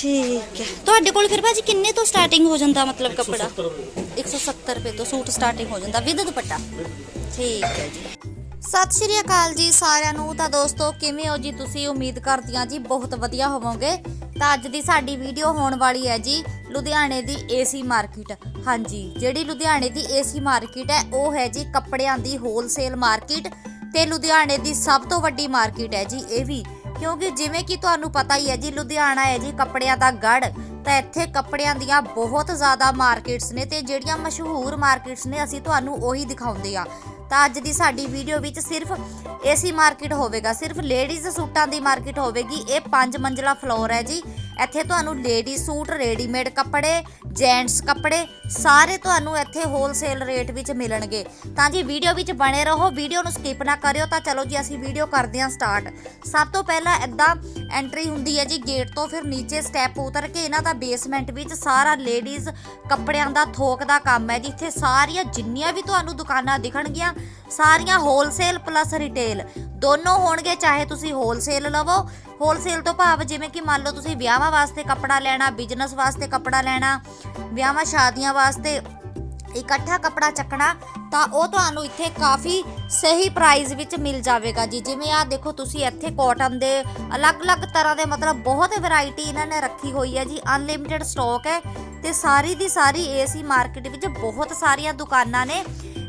ਠੀਕ ਹੈ। ਤੁਹਾਡੇ ਕੋਲ ਫਿਰ ਭਾਜੀ ਕਿੰਨੇ ਤੋਂ ਸਟਾਰਟਿੰਗ ਹੋ ਜਾਂਦਾ ਮਤਲਬ ਕੱਪੜਾ? 170 ਰੁਪਏ। ਤੋਂ ਸੂਟ ਸਟਾਰਟਿੰਗ ਹੋ ਜਾਂਦਾ ਵਿਦ ਦੁਪੱਟਾ? ਠੀਕ ਹੈ ਜੀ। ਸਤਿ ਸ਼੍ਰੀ ਅਕਾਲ ਜੀ ਸਾਰਿਆਂ ਨੂੰ। ਤਾਂ ਦੋਸਤੋ ਕਿਵੇਂ ਹੋ ਜੀ ਤੁਸੀਂ? ਉਮੀਦ ਕਰਦੀ ਹਾਂ ਜੀ ਬਹੁਤ ਵਧੀਆ ਹੋਵੋਗੇ। ਤਾਂ ਅੱਜ ਦੀ ਸਾਡੀ ਵੀਡੀਓ ਹੋਣ ਵਾਲੀ ਹੈ ਜੀ ਲੁਧਿਆਣੇ ਦੀ ਏਸੀ ਮਾਰਕੀਟ ਹਾਂਜੀ ਜਿਹੜੀ ਲੁਧਿਆਣੇ ਦੀ ਏਸੀ ਮਾਰਕੀਟ ਹੈ ਉਹ ਹੈ ਜੀ ਕੱਪੜਿਆਂ ਦੀ ਹੋਲਸੇਲ ਮਾਰਕੀਟ ਤੇ ਲੁਧਿਆਣੇ ਦੀ ਸਭ ਤੋਂ ਵੱਡੀ ਮਾਰਕੀਟ ਹੈ ਜੀ ਇਹ ਵੀ। ਕਿਉਂਕਿ ਜਿਵੇਂ ਕਿ ਤੁਹਾਨੂੰ ਪਤਾ ਹੀ ਹੈ ਜੀ, ਲੁਧਿਆਣਾ ਹੈ ਜੀ, ਕੱਪੜਿਆਂ ਦਾ ਗੜ ਤਾਂ ਇੱਥੇ ਕੱਪੜਿਆਂ ਦੀਆਂ ਬਹੁਤ ਜ਼ਿਆਦਾ ਮਾਰਕੀਟਸ ਨੇ ਤੇ ਜਿਹੜੀਆਂ ਮਸ਼ਹੂਰ ਮਾਰਕੀਟਸ ਨੇ, ਅਸੀਂ ਤੁਹਾਨੂੰ ਉਹੀ ਦਿਖਾਉਂਦੇ ਆ ਤਾਂ ਅੱਜ ਦੀ ਸਾਡੀ ਵੀਡੀਓ ਵਿੱਚ ਸਿਰਫ ਏਸੀ ਮਾਰਕੀਟ ਹੋਵੇਗਾ, ਸਿਰਫ ਲੇਡੀਜ਼ ਸੂਟਾਂ ਦੀ ਮਾਰਕੀਟ ਹੋਵੇਗੀ। ਇਹ ਪੰਜ ਮੰਜ਼ਲਾ ਫਲੋਰ ਹੈ ਜੀ। ਇੱਥੇ ਤੁਹਾਨੂੰ ਲੇਡੀ ਸੂਟ ਰੈਡੀਮੇਡ ਕੱਪੜੇ ਜੈਂਟਸ ਕੱਪੜੇ, ਸਾਰੇ ਤੁਹਾਨੂੰ ਇੱਥੇ ਹੋਲਸੇਲ ਰੇਟ ਵਿੱਚ ਮਿਲਣਗੇ। ਤਾਂ ਜੀ ਵੀਡੀਓ ਵਿੱਚ ਬਣੇ ਰਹੋ ਵੀਡੀਓ ਨੂੰ ਸਕਿਪ ਨਾ ਕਰਿਓ ਤਾਂ ਚਲੋ ਜੀ ਅਸੀਂ ਵੀਡੀਓ ਕਰਦੇ ਹਾਂ ਸਟਾਰਟ ਸਭ ਤੋਂ ਪਹਿਲਾਂ ਇਦਾਂ ਐਂਟਰੀ ਹੁੰਦੀ ਹੈ ਜੀ ਗੇਟ ਤੋਂ ਫਿਰ ਨੀਚੇ ਸਟੈਪ ਉਤਰ ਕੇ ਇਹਨਾਂ ਦਾ ਬੇਸਮੈਂਟ ਵਿੱਚ ਸਾਰਾ ਲੇਡੀਜ਼ ਕੱਪੜਿਆਂ ਦਾ ਥੋਕ ਦਾ ਕੰਮ ਹੈ ਜਿੱਥੇ ਸਾਰੀਆਂ ਜਿੰਨੀਆਂ ਵੀ ਤੁਹਾਨੂੰ ਦੁਕਾਨਾਂ ਦਿਖਣਗੀਆਂ, ਸਾਰੀਆਂ ਹੋਲਸੇਲ ਪਲੱਸ ਰਿਟੇਲ ਦੋਨੋਂ ਹੋਣਗੇ ਚਾਹੇ ਤੁਸੀਂ ਹੋਲਸੇਲ ਲਵੋ ਹੋਲਸੇਲ ਤੋਂ ਭਾਵ ਜਿਵੇਂ ਕਿ ਮੰਨ ਲਓ ਤੁਸੀਂ ਵਿਆਹਾਂ ਵਾਸਤੇ ਕੱਪੜਾ ਲੈਣਾ ਬਿਜ਼ਨਸ ਵਾਸਤੇ ਕੱਪੜਾ ਲੈਣਾ, ਵਿਆਹਾਂ ਸ਼ਾਦੀਆਂ ਵਾਸਤੇ ਇਕੱਠਾ ਕੱਪੜਾ ਚੱਕਣਾ, ਤਾਂ ਉਹ ਤੁਹਾਨੂੰ ਇੱਥੇ ਕਾਫੀ ਸਹੀ ਪ੍ਰਾਈਸ ਵਿੱਚ ਮਿਲ ਜਾਵੇਗਾ ਜੀ। ਜਿਵੇਂ ਆ ਦੇਖੋ ਤੁਸੀਂ ਇੱਥੇ ਕਾਟਨ ਦੇ ਅਲੱਗ-ਅਲੱਗ ਤਰ੍ਹਾਂ ਦੇ ਮਤਲਬ ਬਹੁਤ ਵੈਰਾਈਟੀ ਇਹਨਾਂ ਨੇ ਰੱਖੀ ਹੋਈ ਹੈ ਜੀ। ਅਨਲਿਮਿਟਿਡ ਸਟਾਕ ਹੈ ਤੇ ਸਾਰੀ ਦੀ ਸਾਰੀ ਏਸੀ ਮਾਰਕੀਟ ਵਿੱਚ ਬਹੁਤ ਸਾਰੀਆਂ ਦੁਕਾਨਾਂ ਨੇ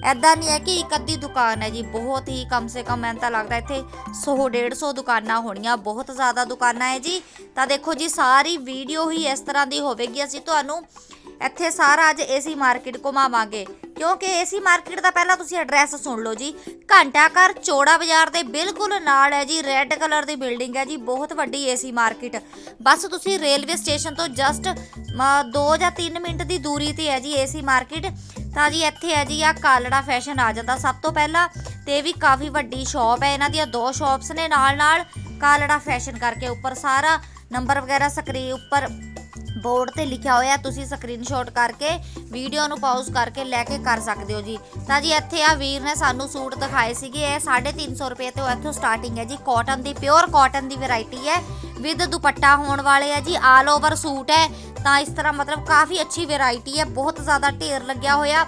ਐਦਾਂ ਨਹੀਂ ਹੈ ਕਿ ਇੱਕ ਅੱਧੀ ਦੁਕਾਨ ਹੈ ਜੀ, ਬਹੁਤ ਹੀ ਕਮ ਸੇ ਕਮ ਮੈਨੂੰ ਤਾਂ ਲੱਗਦਾ ਇੱਥੇ 100 150 ਦੁਕਾਨਾਂ ਹੋਣੀਆਂ, ਬਹੁਤ ਜ਼ਿਆਦਾ ਦੁਕਾਨਾਂ ਹੈ ਜੀ। ਤਾਂ ਦੇਖੋ ਜੀ, ਸਾਰੀ ਵੀਡੀਓ ਹੀ ਇਸ ਤਰ੍ਹਾਂ ਦੀ ਹੋਵੇਗੀ, ਅਸੀਂ ਤੁਹਾਨੂੰ ਇੱਥੇ ਸਾਰਾ ਅੱਜ ਏਸੀ ਮਾਰਕੀਟ ਘੁਮਾਵਾਂਗੇ। ਕਿਉਂਕਿ ਏਸੀ ਮਾਰਕੀਟ ਦਾ ਪਹਿਲਾਂ ਤੁਸੀਂ ਐਡਰੈਸ ਸੁਣ ਲਓ ਜੀ, ਘੰਟਾ ਘਰ ਚੋੜਾ ਬਾਜ਼ਾਰ ਦੇ ਬਿਲਕੁਲ ਨਾਲ ਹੈ ਜੀ, ਰੈੱਡ ਕਲਰ ਦੀ ਬਿਲਡਿੰਗ ਹੈ ਜੀ, ਬਹੁਤ ਵੱਡੀ ਏਸੀ ਮਾਰਕੀਟ। ਬਸ ਤੁਸੀਂ ਰੇਲਵੇ ਸਟੇਸ਼ਨ ਤੋਂ ਜਸਟ 2 ਜਾਂ 3 ਮਿੰਟ ਦੀ ਦੂਰੀ ਤੇ ਹੈ ਜੀ ਏਸੀ ਮਾਰਕੀਟ। ਤਾਂ ਜੀ ਇੱਥੇ ਹੈ ਜੀ ਆ ਕਾਲੜਾ ਫੈਸ਼ਨ ਆ ਜਾਂਦਾ। ਸਭ ਤੋਂ ਪਹਿਲਾਂ ਤੇ ਇਹ ਵੀ ਕਾਫੀ ਵੱਡੀ ਸ਼ਾਪ ਹੈ। ਇਹਨਾਂ ਦੀਆਂ ਦੋ ਸ਼ਾਪਸ ਨੇ ਨਾਲ ਨਾਲ ਕਾਲੜਾ ਫੈਸ਼ਨ ਕਰਕੇ ਉੱਪਰ ਸਾਰਾ ਨੰਬਰ ਵਗੈਰਾ ਸਕਰੀਨ ਉੱਪਰ ਬੋਰਡ ਤੇ ਲਿਖਿਆ ਹੋਇਆ। ਤੁਸੀਂ ਸਕਰੀਨਸ਼ਾਟ ਕਰਕੇ ਵੀਡੀਓ ਨੂੰ ਪਾਜ਼ ਕਰਕੇ ਲੈ ਕੇ ਕਰ ਸਕਦੇ ਹੋ ਜੀ। ਤਾਂ ਜੀ ਇੱਥੇ ਆ ਵੀਰ ਨੇ ਸਾਨੂੰ ਸੂਟ ਦਿਖਾਏ ਸੀਗੇ। ਇਹ 350 ਰੁਪਏ ਤੋਂ ਇੱਥੋਂ ਸਟਾਰਟਿੰਗ ਹੈ ਜੀ। ਕਾਟਨ ਦੀ ਪਿਓਰ ਕਾਟਨ ਦੀ ਵੈਰਾਈਟੀ ਹੈ। ਵਿਦ ਦੁਪੱਟਾ ਹੋਣ ਵਾਲੇ ਹੈ ਜੀ ਆਲ ਓਵਰ ਸੂਟ ਹੈ। ਤਾਂ ਇਸ ਤਰ੍ਹਾਂ ਮਤਲਬ ਕਾਫੀ ਅੱਛੀ ਵੈਰਾਈਟੀ ਹੈ, ਬਹੁਤ ਜ਼ਿਆਦਾ ਢੇਰ ਲੱਗਿਆ ਹੋਇਆ।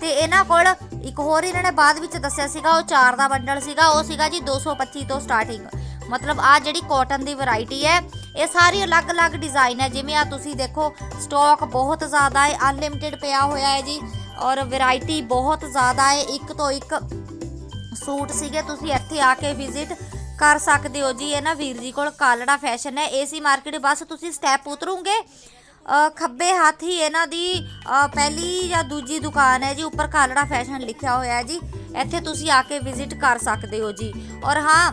ਤੇ ਇਹਨਾਂ ਕੋਲ ਇੱਕ ਹੋਰ ਇਹਨਾਂ ਨੇ ਬਾਅਦ ਵਿੱਚ ਦੱਸਿਆ ਸੀਗਾ, ਉਹ ਚਾਰ ਦਾ ਬੰਡਲ ਸੀਗਾ, ਉਹ ਸੀਗਾ ਜੀ 225 ਤੋਂ ਸਟਾਰਟਿੰਗ ਮਤਲਬ ਆ ਜਿਹੜੀ ਕਾਟਨ ਦੀ ਵੈਰਾਈਟੀ ਹੈ, ਇਹ ਸਾਰੀ ਅਲੱਗ-ਅਲੱਗ ਡਿਜ਼ਾਈਨ ਹੈ। ਜਿਵੇਂ ਆ ਤੁਸੀਂ ਦੇਖੋ ਸਟਾਕ ਬਹੁਤ ਜ਼ਿਆਦਾ ਹੈ ਅਨਲਿਮਿਟਿਡ ਪਿਆ ਹੋਇਆ ਹੈ ਜੀ। ਔਰ ਵੈਰਾਈਟੀ ਬਹੁਤ ਜ਼ਿਆਦਾ ਹੈ, ਇੱਕ ਤੋਂ ਇੱਕ ਸੂਟ ਸੀਗੇ, ਤੁਸੀਂ ਇੱਥੇ ਆ ਕੇ ਵਿਜ਼ਿਟ ਕਰ ਸਕਦੇ ਹੋ ਜੀ, ਇਹ ਨਾ ਵੀਰ ਜੀ ਕੋਲ ਕਾਲੜਾ ਫੈਸ਼ਨ ਹੈ ਏਸੀ ਮਾਰਕੀਟ ਬਸ ਤੁਸੀਂ ਸਟੈਪ ਉਤਰੋਗੇ। ਖੱਬੇ ਹੱਥ ਹੀ ਇਹਨਾਂ ਦੀ ਪਹਿਲੀ ਜਾਂ ਦੂਜੀ ਦੁਕਾਨ ਹੈ ਜੀ, ਉੱਪਰ ਕਾਲੜਾ ਫੈਸ਼ਨ ਲਿਖਿਆ ਹੋਇਆ ਹੈ ਜੀ। ਇੱਥੇ ਤੁਸੀਂ ਆ ਕੇ ਵਿਜ਼ਿਟ ਕਰ ਸਕਦੇ ਹੋ ਜੀ। ਔਰ ਹਾਂ,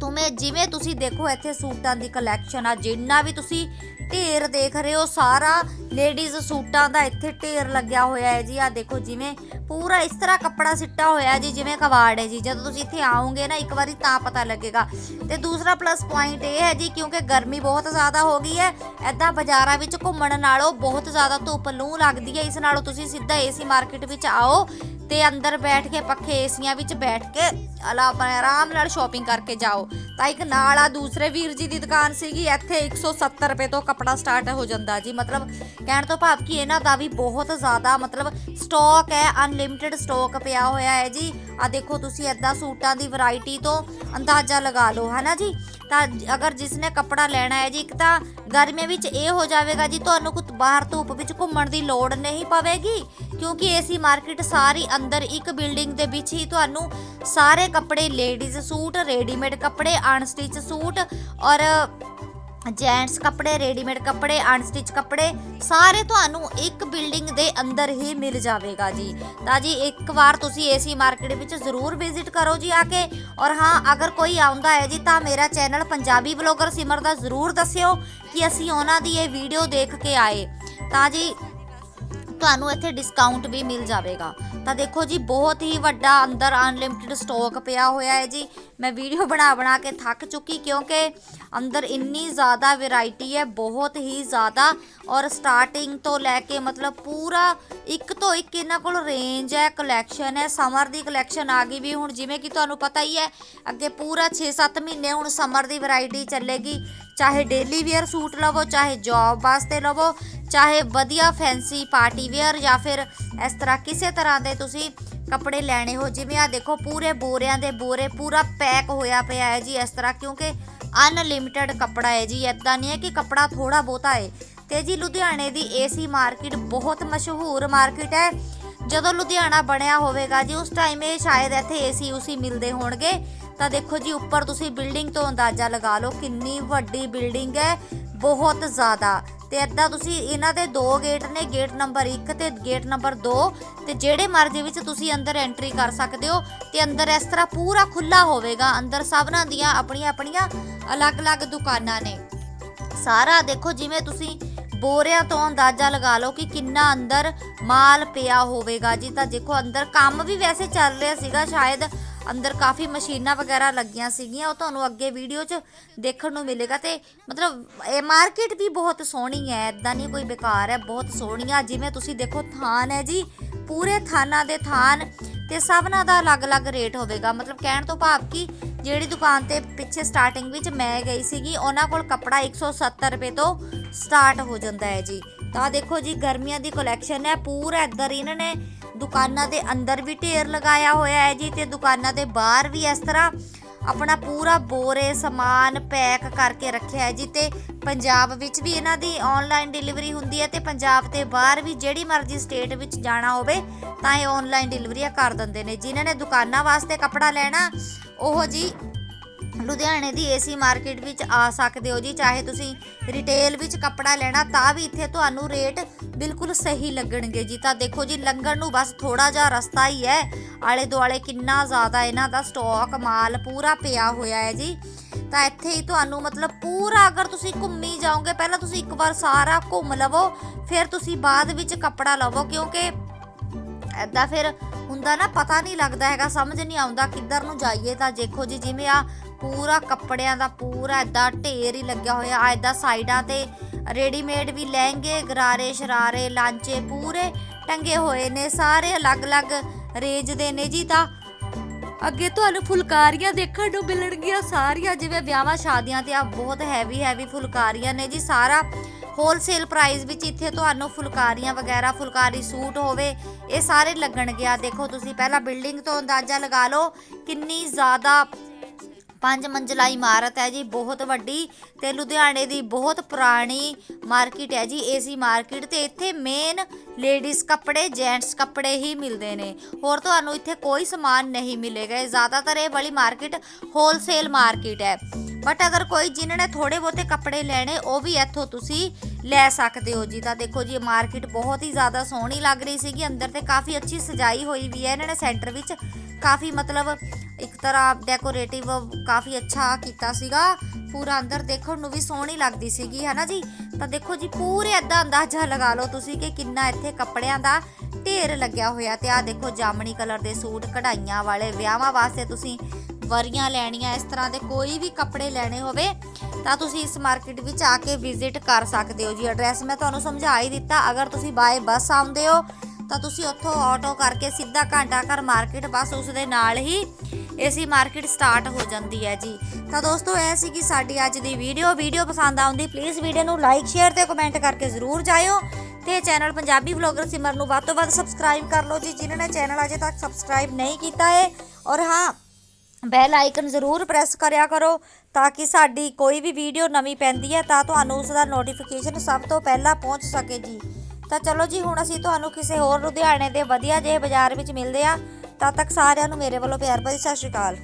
ਤੁਮੇ ਜਿਵੇਂ ਤੁਸੀਂ ਦੇਖੋ, ਇੱਥੇ ਸੂਟਾਂ ਦੀ ਕਲੈਕਸ਼ਨ ਆ, ਜਿੰਨਾ ਵੀ ਤੁਸੀਂ ਢੇਰ ਦੇਖ ਰਹੇ ਹੋ, ਸਾਰਾ ਲੇਡੀਜ਼ ਸੂਟਾਂ ਦਾ ਇੱਥੇ ਢੇਰ ਲੱਗਿਆ ਹੋਇਆ ਹੈ ਜੀ। ਆ ਦੇਖੋ ਜਿਵੇਂ ਪੂਰਾ ਇਸ ਤਰ੍ਹਾਂ ਕੱਪੜਾ ਸਿੱਟਾ ਹੋਇਆ ਜੀ, ਜਿਵੇਂ ਕਵਾੜ ਹੈ ਜੀ। ਜਦੋਂ ਤੁਸੀਂ ਇੱਥੇ ਆਓਗੇ ਨਾ, ਇੱਕ ਵਾਰੀ ਤਾਂ ਪਤਾ ਲੱਗੇਗਾ। ਤੇ ਦੂਸਰਾ ਪਲੱਸ ਪੁਆਇੰਟ ਇਹ ਹੈ ਜੀ, ਕਿਉਂਕਿ ਗਰਮੀ ਬਹੁਤ ਜ਼ਿਆਦਾ ਹੋ ਗਈ ਹੈ ਐਦਾਂ ਬਾਜ਼ਾਰਾਂ ਵਿੱਚ ਘੁੰਮਣ ਨਾਲੋਂ ਬਹੁਤ ਜ਼ਿਆਦਾ ਧੁੱਪ ਲੂ ਲੱਗਦੀ ਹੈ। ਇਸ ਨਾਲੋਂ ਤੁਸੀਂ ਸਿੱਧਾ ਏਸੀ ਮਾਰਕੀਟ ਵਿੱਚ ਆਓ ਤੇ ਅੰਦਰ ਬੈਠ ਕੇ, ਪੱਖੇ ਏਸੀਆਂ ਵਿੱਚ ਬੈਠ ਕੇ ਅਲਾ ਆਪਣੇ ਆਰਾਮ ਨਾਲ ਸ਼ਾਪਿੰਗ ਕਰਕੇ ਜਾਓ। ਤਾਂ ਇੱਕ ਨਾਲ ਆ ਦੂਸਰੇ ਵੀਰ ਜੀ ਦੀ ਦੁਕਾਨ ਸੀਗੀ, ਇੱਥੇ 170 ਰੁਪਏ ਤੋਂ ਕੱਪੜਾ ਸਟਾਰਟ ਹੋ ਜਾਂਦਾ ਜੀ। ਮਤਲਬ ਕਹਿਣ ਤੋਂ ਭਾਵ ਕਿ ਇਹਨਾਂ ਦਾ ਵੀ ਬਹੁਤ ਜ਼ਿਆਦਾ ਮਤਲਬ ਸਟਾਕ ਹੈ ਅਨਲਿਮਿਟਿਡ ਸਟਾਕ ਪਿਆ ਹੋਇਆ ਹੈ ਜੀ। ਆ ਦੇਖੋ ਤੁਸੀਂ ਐਦਾਂ ਸੂਟਾਂ ਦੀ ਵੈਰਾਈਟੀ ਤੋਂ ਅੰਦਾਜ਼ਾ ਲਗਾ ਲਓ, ਹਨਾ ਜੀ? ਤਾਂ ਅਗਰ ਜਿਸ ਨੇ ਕੱਪੜਾ ਲੈਣਾ ਹੈ ਜੀ, ਇੱਕ ਤਾਂ ਗਰਮੀਆਂ ਵਿੱਚ ਇਹ ਹੋ ਜਾਵੇਗਾ ਜੀ, ਤੁਹਾਨੂੰ ਕੁਝ ਬਾਹਰ ਧੂਪ ਵਿੱਚ ਘੁੰਮਣ ਦੀ ਲੋੜ ਨਹੀਂ ਪਵੇਗੀ। ਕਿਉਂਕਿ ਏਸੀ ਮਾਰਕੀਟ ਸਾਰੀ ਅੰਦਰ ਇੱਕ ਬਿਲਡਿੰਗ ਦੇ ਵਿੱਚ ਹੀ ਤੁਹਾਨੂੰ ਸਾਰੇ ਕੱਪੜੇ ਲੇਡੀਜ਼ ਸੂਟ ਰੈਡੀਮੇਡ ਕੱਪੜੇ ਅਨਸਟਿਚ ਸੂਟ ਔਰ ਜੈਂਟਸ ਕੱਪੜੇ ਰੈਡੀਮੇਡ ਕੱਪੜੇ ਅਨਸਟਿਚ ਕੱਪੜੇ, ਸਾਰੇ ਤੁਹਾਨੂੰ ਇੱਕ ਬਿਲਡਿੰਗ ਦੇ ਅੰਦਰ ਹੀ ਮਿਲ ਜਾਵੇਗਾ ਜੀ। ਤਾਂ ਜੀ ਇੱਕ ਵਾਰ ਤੁਸੀਂ ਏਸੀ ਮਾਰਕੀਟ ਵਿੱਚ ਜ਼ਰੂਰ ਵਿਜ਼ਿਟ ਕਰੋ ਜੀ ਆ ਕੇ ਔਰ ਹਾਂ, ਅਗਰ ਕੋਈ ਆਉਂਦਾ ਹੈ ਜੀ ਤਾਂ ਮੇਰਾ ਚੈਨਲ ਪੰਜਾਬੀ ਬਲੌਗਰ ਸਿਮਰ ਦਾ ਜ਼ਰੂਰ ਦੱਸਿਓ ਕਿ ਅਸੀਂ ਉਹਨਾਂ ਦੀ ਇਹ ਵੀਡੀਓ ਦੇਖ ਕੇ ਆਏ। ਤਾਂ ਜੀ ਤੁਹਾਨੂੰ ਇੱਥੇ ਡਿਸਕਾਊਂਟ ਵੀ ਮਿਲ ਜਾਵੇਗਾ। ਤਾਂ ਦੇਖੋ ਜੀ, ਬਹੁਤ ਹੀ ਵੱਡਾ ਅੰਦਰ ਅਨਲਿਮਿਟਿਡ ਸਟਾਕ ਪਿਆ ਹੋਇਆ ਹੈ ਜੀ। ਮੈਂ ਵੀਡੀਓ ਬਣਾ ਬਣਾ ਕੇ ਥੱਕ ਚੁੱਕੀ ਕਿਉਂਕਿ ਅੰਦਰ ਇੰਨੀ ਜ਼ਿਆਦਾ ਵੈਰਾਈਟੀ ਹੈ, ਬਹੁਤ ਹੀ ਜ਼ਿਆਦਾ। ਔਰ ਸਟਾਰਟਿੰਗ ਤੋਂ ਲੈ ਕੇ ਮਤਲਬ ਪੂਰਾ ਇੱਕ ਤੋਂ ਇੱਕ ਇਹਨਾਂ ਕੋਲ ਰੇਂਜ ਹੈ ਕਲੈਕਸ਼ਨ ਹੈ। ਸਮਰ ਦੀ ਕਲੈਕਸ਼ਨ ਆ ਗਈ ਵੀ ਹੁਣ ਜਿਵੇਂ ਕਿ ਤੁਹਾਨੂੰ ਪਤਾ ਹੀ ਹੈ, ਅੱਗੇ ਪੂਰਾ 6-7 ਮਹੀਨੇ ਹੁਣ ਸਮਰ ਦੀ ਵੈਰਾਈਟੀ ਚੱਲੇਗੀ। ਚਾਹੇ ਡੇਲੀ ਵੇਅਰ ਸੂਟ ਲਵੋ, ਚਾਹੇ ਜੌਬ ਵਾਸਤੇ ਲਵੋ ਚਾਹੇ ਵਧੀਆ ਫੈਂਸੀ ਪਾਰਟੀ ਵੇਅਰ ਜਾਂ ਫਿਰ ਇਸ ਤਰ੍ਹਾਂ ਕਿਸੇ ਤਰ੍ਹਾਂ ਦੇ ਤੁਸੀਂ ਕੱਪੜੇ ਲੈਣੇ ਹੋ, ਜਿਵੇਂ ਆ ਦੇਖੋ ਪੂਰੇ ਬੋਰਿਆਂ ਦੇ ਬੋਰੇ, ਪੂਰਾ ਪੈਕ ਹੋਇਆ ਪਿਆ ਹੈ ਜੀ ਇਸ ਤਰ੍ਹਾਂ, ਕਿਉਂਕਿ ਅਨਲਿਮਿਟਿਡ ਕੱਪੜਾ ਹੈ ਜੀ ਐਦਾਂ ਨਹੀਂ ਹੈ ਕਿ ਕੱਪੜਾ ਥੋੜਾ ਬਹੁਤਾ ਹੈ। ਤੇ ਜੀ ਲੁਧਿਆਣੇ ਦੀ ਏਸੀ ਮਾਰਕੀਟ ਬਹੁਤ ਮਸ਼ਹੂਰ ਮਾਰਕੀਟ ਹੈ। ਜਦੋਂ ਲੁਧਿਆਣਾ ਬਣਿਆ ਹੋਵੇਗਾ ਜੀ, ਉਸ ਟਾਈਮ ਇਹ ਸ਼ਾਇਦ ਇੱਥੇ ਏਸੀ ਉਸੀ ਮਿਲਦੇ ਹੋਣਗੇ। ਤਾਂ ਦੇਖੋ ਜੀ, ਉੱਪਰ ਤੁਸੀਂ ਬਿਲਡਿੰਗ ਤੋਂ ਅੰਦਾਜ਼ਾ ਲਗਾ ਲਓ ਕਿੰਨੀ ਵੱਡੀ ਬਿਲਡਿੰਗ ਹੈ, ਬਹੁਤ ਜ਼ਿਆਦਾ। ਤੇ ਏਦਾਂ ਤੁਸੀਂ ਇਹਨਾਂ ਦੇ ਦੋ ਗੇਟ ਨੇ, ਗੇਟ ਨੰਬਰ 1 ਤੇ ਗੇਟ ਨੰਬਰ 2 ਤੇ ਜਿਹੜੇ ਮਰਜ਼ੀ ਵਿੱਚ ਤੁਸੀਂ ਅੰਦਰ ਐਂਟਰੀ ਕਰ ਸਕਦੇ ਹੋ ਤੇ ਅੰਦਰ ਇਸ ਤਰ੍ਹਾਂ ਪੂਰਾ ਖੁੱਲਾ ਹੋਵੇਗਾ। ਅੰਦਰ ਸਭਨਾਂ ਦੀਆਂ ਆਪਣੀਆਂ ਆਪਣੀਆਂ ਅਲੱਗ-ਅਲੱਗ ਦੁਕਾਨਾਂ ਨੇ। ਸਾਰਾ ਦੇਖੋ ਜਿਵੇਂ ਤੁਸੀਂ ਬੋਰਿਆਂ ਤੋਂ ਅੰਦਾਜ਼ਾ ਲਗਾ ਲਓ ਕਿ ਕਿੰਨਾ ਅੰਦਰ ਮਾਲ ਪਿਆ ਹੋਵੇਗਾ। ਜੀ ਤਾਂ ਦੇਖੋ ਅੰਦਰ ਕੰਮ ਵੀ ਵੈਸੇ ਚੱਲ ਰਿਹਾ ਸੀਗਾ, ਸ਼ਾਇਦ ਅੰਦਰ ਕਾਫੀ ਮਸ਼ੀਨਾਂ ਵਗੈਰਾ ਲੱਗੀਆਂ ਸੀਗੀਆਂ, ਉਹ ਤੁਹਾਨੂੰ ਅੱਗੇ ਵੀਡੀਓ 'ਚ ਦੇਖਣ ਨੂੰ ਮਿਲੇਗਾ ਤੇ ਮਤਲਬ ਇਹ ਮਾਰਕੀਟ ਵੀ ਬਹੁਤ ਸੋਹਣੀ ਹੈ ਇਦਾਂ ਨਹੀਂ ਕੋਈ ਬੇਕਾਰ ਹੈ, ਬਹੁਤ ਸੋਹਣੀ ਆ ਜਿਵੇਂ ਤੁਸੀਂ ਦੇਖੋ ਥਾਨ ਹੈ ਜੀ, ਪੂਰੇ ਥਾਨਾਂ ਦੇ ਥਾਨ ਤੇ ਸਭਨਾਂ ਦਾ ਅਲੱਗ-ਅਲੱਗ ਰੇਟ ਹੋਵੇਗਾ, ਮਤਲਬ ਕਹਿਣ ਤੋਂ ਭਾਵ ਕਿ ਜਿਹੜੀ ਦੁਕਾਨ ਤੇ ਪਿੱਛੇ ਸਟਾਰਟਿੰਗ ਵਿੱਚ ਮੈਂ ਗਈ ਸੀਗੀ, ਉਹਨਾਂ ਕੋਲ ਕੱਪੜਾ 170 ਰੁਪਏ ਤੋਂ ਸਟਾਰਟ ਹੋ ਜਾਂਦਾ ਹੈ ਜੀ। ਤਾਂ ਦੇਖੋ ਜੀ, ਗਰਮੀਆਂ ਦੀ ਕਲੈਕਸ਼ਨ ਹੈ, ਪੂਰਾ ਇੱਧਰ ਇਹਨਾਂ ਨੇ ਦੁਕਾਨਾਂ ਦੇ ਅੰਦਰ ਵੀ ਢੇਰ ਲਗਾਇਆ ਹੋਇਆ ਹੈ ਜੀ ਤੇ ਦੁਕਾਨਾਂ ਦੇ ਬਾਹਰ ਵੀ ਇਸ ਤਰ੍ਹਾਂ ਆਪਣਾ ਪੂਰਾ ਬੋਰੇ, ਸਮਾਨ ਪੈਕ ਕਰਕੇ ਰੱਖਿਆ ਹੈ ਜੀ ਤੇ ਪੰਜਾਬ ਵਿੱਚ ਵੀ ਇਹਨਾਂ ਦੀ ਆਨਲਾਈਨ ਡਿਲੀਵਰੀ ਹੁੰਦੀ ਹੈ ਤੇ ਪੰਜਾਬ ਤੇ ਬਾਹਰ ਵੀ ਜਿਹੜੀ ਮਰਜ਼ੀ ਸਟੇਟ ਵਿੱਚ ਜਾਣਾ ਹੋਵੇ ਤਾਂ ਇਹ ਆਨਲਾਈਨ ਡਿਲੀਵਰੀਆਂ ਕਰ ਦਿੰਦੇ ਨੇ। ਜਿਨ੍ਹਾਂ ਨੇ ਦੁਕਾਨਾਂ ਵਾਸਤੇ ਕੱਪੜਾ ਲੈਣਾ, ਉਹ ਜੀ ਲੁਧਿਆਣੇ ਦੀ ਏਸੀ ਮਾਰਕੀਟ ਵਿੱਚ ਆ ਸਕਦੇ ਹੋ ਜੀ, ਚਾਹੇ ਤੁਸੀਂ ਰਿਟੇਲ ਵਿੱਚ ਕੱਪੜਾ ਲੈਣਾ ਤਾਂ ਵੀ ਇੱਥੇ ਤੁਹਾਨੂੰ ਰੇਟ ਬਿਲਕੁਲ ਸਹੀ ਲੱਗਣਗੇ ਜੀ। ਤਾਂ ਦੇਖੋ ਜੀ ਲੰਘਣ ਨੂੰ ਬਸ ਥੋੜਾ ਜਿਹਾ ਰਸਤਾ ਹੀ ਹੈ। ਆਲੇ ਦੁਆਲੇ ਕਿੰਨਾ ਜ਼ਿਆਦਾ ਇਹਨਾਂ ਦਾ ਸਟਾਕ ਮਾਲ ਪੂਰਾ ਪਿਆ ਹੋਇਆ ਹੈ ਜੀ। ਤਾਂ ਇੱਥੇ ਹੀ ਤੁਹਾਨੂੰ ਮਤਲਬ ਪੂਰਾ ਅਗਰ ਤੁਸੀਂ ਘੁੰਮੀ ਜਾਓਗੇ, ਪਹਿਲਾਂ ਤੁਸੀਂ ਇੱਕ ਵਾਰ ਸਾਰਾ ਘੁੰਮ ਲਵੋ, ਫਿਰ ਤੁਸੀਂ ਬਾਅਦ ਵਿੱਚ ਕੱਪੜਾ ਲਵੋ, ਕਿਉਂਕਿ ਐਦਾਂ ਫਿਰ ਹੁੰਦਾ ਨਾ, ਪਤਾ ਨਹੀਂ ਲੱਗਦਾ ਹੈਗਾ, ਸਮਝ ਨਹੀਂ ਆਉਂਦਾ ਕਿੱਧਰ ਨੂੰ ਜਾਈਏ ਤਾਂ ਦੇਖੋ ਜੀ, ਜਿਵੇਂ ਆ ਪੂਰਾ ਕੱਪੜਿਆਂ ਦਾ ਪੂਰਾ ਐਦਾਂ ਢੇਰ ਹੀ ਲੱਗਿਆ ਹੋਇਆ, ਆ ਐਦਾਂ ਸਾਈਡਾਂ ਤੇ ਰੈਡੀਮੇਡ ਵੀ ਲਹਿੰਗੇ, ਗਰਾਰੇ, ਸ਼ਰਾਰੇ, ਲਾਂਚੇ ਪੂਰੇ ਟੰਗੇ ਹੋਏ ਨੇ, ਸਾਰੇ ਅਲੱਗ-ਅਲੱਗ ਰੇਂਜ ਦੇ ਨੇ ਜੀ ਤਾਂ। ਅੱਗੇ ਤੁਹਾਨੂੰ ਫੁਲਕਾਰੀਆਂ ਦੇਖਣ ਨੂੰ ਮਿਲਣਗੀਆਂ ਸਾਰੀਆਂ, ਜਿਵੇਂ ਵਿਆਹਾਂ ਸ਼ਾਦੀਆਂ ਤੇ ਆ ਬਹੁਤ ਹੈਵੀ ਹੈਵੀ ਫੁਲਕਾਰੀਆਂ ਨੇ ਜੀ, ਸਾਰਾ ਹੋਲਸੇਲ ਪ੍ਰਾਈਸ ਵਿੱਚ ਇੱਥੇ ਤੁਹਾਨੂੰ ਫੁਲਕਾਰੀਆਂ ਵਗੈਰਾ, ਫੁਲਕਾਰੀ ਸੂਟ ਹੋਵੇ, ਇਹ ਸਾਰੇ ਲੱਗਣਗੇ। ਆ ਦੇਖੋ ਤੁਸੀਂ, ਪਹਿਲਾਂ ਬਿਲਡਿੰਗ ਤੋਂ ਅੰਦਾਜ਼ਾ ਲਗਾ ਲਓ, ਕਿੰਨੀ ਜ਼ਿਆਦਾ ਪੰਜ ਮੰਜ਼ਲਾ ਇਮਾਰਤ ਹੈ ਜੀ, ਬਹੁਤ ਵੱਡੀ ਤੇ ਲੁਧਿਆਣੇ ਦੀ ਬਹੁਤ ਪੁਰਾਣੀ ਮਾਰਕੀਟ ਹੈ ਜੀ, ਏਸੀ ਮਾਰਕੀਟ ਤੇ ਇੱਥੇ ਮੇਨ ਲੇਡੀਜ਼ ਕੱਪੜੇ ਜੈਂਟਸ ਕੱਪੜੇ ਹੀ ਮਿਲਦੇ ਨੇ। ਹੋਰ ਤੁਹਾਨੂੰ ਇੱਥੇ ਕੋਈ ਸਮਾਨ ਨਹੀਂ ਮਿਲੇਗਾ ਜ਼ਿਆਦਾਤਰ ਇਹ ਵਾਲੀ ਮਾਰਕੀਟ ਹੋਲਸੇਲ ਮਾਰਕੀਟ ਹੈ। ਬਟ ਅਗਰ ਕੋਈ ਜਿਨ੍ਹਾਂ ਨੇ ਥੋੜੇ ਬਹੁਤੇ ਕੱਪੜੇ ਲੈਣੇ, ਉਹ ਵੀ ਇੱਥੋਂ ਤੁਸੀਂ ਲੈ ਸਕਦੇ ਹੋ ਜੀ। ਤਾਂ ਦੇਖੋ ਜੀ ਮਾਰਕੀਟ ਬਹੁਤ ਹੀ ਜ਼ਿਆਦਾ ਸੋਹਣੀ ਲੱਗ ਰਹੀ ਸੀਗੀ। ਅੰਦਰ ਤੇ ਕਾਫੀ ਅੱਛੀ ਸਜਾਈ ਹੋਈ ਵੀ ਹੈ। ਇਹਨਾਂ ਨੇ ਸੈਂਟਰ ਵਿੱਚ ਕਾਫੀ ਮਤਲਬ ਇੱਕ ਤਰ੍ਹਾਂ ਡੈਕੋਰੇਟਿਵ ਕਾਫੀ ਅੱਛਾ ਕੀਤਾ ਸੀਗਾ। ਪੂਰਾ ਅੰਦਰ ਦੇਖਣ ਨੂੰ ਵੀ ਸੋਹਣੀ ਲੱਗਦੀ ਸੀਗੀ, ਹੈ ਨਾ ਜੀ? ਤਾਂ ਦੇਖੋ ਜੀ, ਪੂਰੇ ਏਦਾਂ ਅੰਦਾਜ਼ਾ ਲਗਾ ਲਓ ਤੁਸੀਂ ਕਿ ਕਿੰਨਾ ਇੱਥੇ ਕੱਪੜਿਆਂ ਦਾ ਢੇਰ ਲੱਗਿਆ ਹੋਇਆ। ਤੇ ਆਹ ਦੇਖੋ, ਜਾਮਣੀ ਕਲਰ ਦੇ ਸੂਟ, ਕਢਾਈਆਂ ਵਾਲੇ ਵਿਆਹਾਂ ਵਾਸਤੇ ਤੁਸੀਂ ਵਰੀਆਂ ਲੈਣੀਆਂ। ਇਸ ਤਰ੍ਹਾਂ ਦੇ ਕੋਈ ਵੀ ਕੱਪੜੇ ਲੈਣੇ ਹੋਵੇ ਤਾਂ ਤੁਸੀਂ ਇਸ ਮਾਰਕੀਟ ਵਿੱਚ ਆ ਕੇ ਵਿਜ਼ਿਟ ਕਰ ਸਕਦੇ ਹੋ ਜੀ। ਐਡਰੈਸ ਮੈਂ ਤੁਹਾਨੂੰ ਸਮਝਾ ਹੀ ਦਿੱਤਾ। ਅਗਰ ਤੁਸੀਂ ਬਾਏ ਬੱਸ ਆਉਂਦੇ ਹੋ, ਤਾਂ ਤੁਸੀਂ ਉੱਥੋਂ ਆਟੋ ਕਰਕੇ ਸਿੱਧਾ ਘੰਟਾ ਘਰ ਮਾਰਕੀਟ ਬਸ ਉਸ ਦੇ ਨਾਲ ਹੀ ਏਸੀ ਮਾਰਕੀਟ ਸਟਾਰਟ ਹੋ ਜਾਂਦੀ ਹੈ ਜੀ। ਤਾਂ ਦੋਸਤੋ, ਇਹ ਸੀ ਕਿ ਸਾਡੀ ਅੱਜ ਦੀ ਵੀਡੀਓ ਵੀਡੀਓ ਪਸੰਦ ਆਉਂਦੀ ਪਲੀਜ਼ ਵੀਡੀਓ ਨੂੰ ਲਾਈਕ ਸ਼ੇਅਰ ਤੇ ਕਮੈਂਟ ਕਰਕੇ ਜ਼ਰੂਰ ਜਾਇਓ। ਤੇ ਚੈਨਲ ਪੰਜਾਬੀ ਵਲੌਗਰ ਸਿਮਰ ਨੂੰ ਵੱਧ ਤੋਂ ਵੱਧ ਸਬਸਕ੍ਰਾਈਬ ਕਰ ਲਓ ਜੀ, ਜਿਨ੍ਹਾਂ ਨੇ ਚੈਨਲ ਅਜੇ ਤੱਕ ਸਬਸਕ੍ਰਾਈਬ ਨਹੀਂ ਕੀਤਾ ਹੈ ਔਰ ਹਾਂ ਬੈਲ ਆਈਕਨ ਜ਼ਰੂਰ ਪ੍ਰੈਸ ਕਰਿਆ ਕਰੋ ਤਾਂ ਕਿ ਸਾਡੀ ਕੋਈ ਵੀ ਵੀਡੀਓ ਨਵੀਂ ਪੈਂਦੀ ਹੈ ਤਾਂ ਤੁਹਾਨੂੰ ਉਸ ਦਾ ਨੋਟੀਫਿਕੇਸ਼ਨ ਸਭ ਤੋਂ ਪਹਿਲਾਂ ਪਹੁੰਚ ਸਕੇ ਜੀ। ਤਾਂ ਚਲੋ ਜੀ, ਹੁਣ ਅਸੀਂ ਤੁਹਾਨੂੰ ਕਿਸੇ ਹੋਰ ਲੁਧਿਆਣੇ ਦੇ ਵਧੀਆ ਜਿਹੇ ਬਾਜ਼ਾਰ ਵਿੱਚ ਮਿਲਦੇ ਆ ਤਦ ਤੱਕ ਸਾਰਿਆਂ ਨੂੰ ਮੇਰੇ ਵੱਲੋਂ ਪਿਆਰ ਭਰੀ ਸਤਿ ਸ਼੍ਰੀ ਅਕਾਲ।